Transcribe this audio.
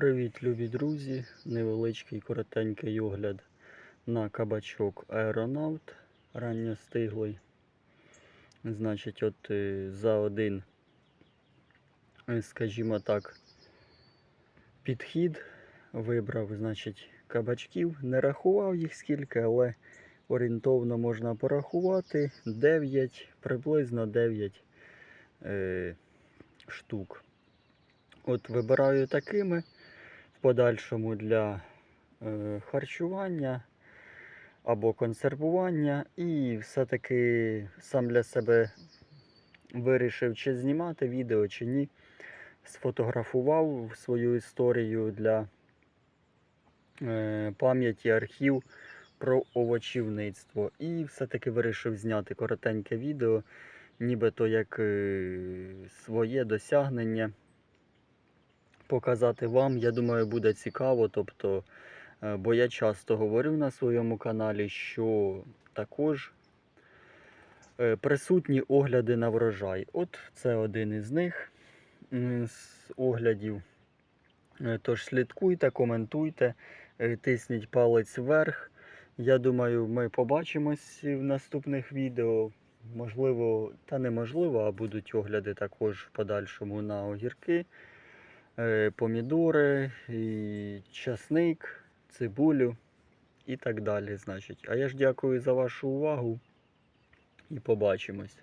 Привіт, любі друзі! Невеличкий коротенький огляд на кабачок Аеронавт ранньостиглий. Значить, от е, за один, е, скажімо так, підхід вибрав, значить, кабачків. Не рахував їх скільки, але орієнтовно можна порахувати 9, приблизно 9 е, штук. От вибираю такими подальшому для е, харчування або консервування. І все-таки сам для себе вирішив, чи знімати відео, чи ні. Сфотографував свою історію для е, пам'яті архів про овочівництво. І все-таки вирішив зняти коротеньке відео, нібито як е, своє досягнення показати вам. Я думаю, буде цікаво. Тобто, е, бо я часто говорю на своєму каналі, що також е, присутні огляди на врожай. От це один із них з оглядів. Е, Тож слідкуйте, коментуйте, тисніть палець вверх. Я думаю, ми побачимось в наступних відео. Можливо, та неможливо, а будуть огляди також в подальшому на огірки помідори, і часник, цибулю і так далі. Значить. А я ж дякую за вашу увагу і побачимось.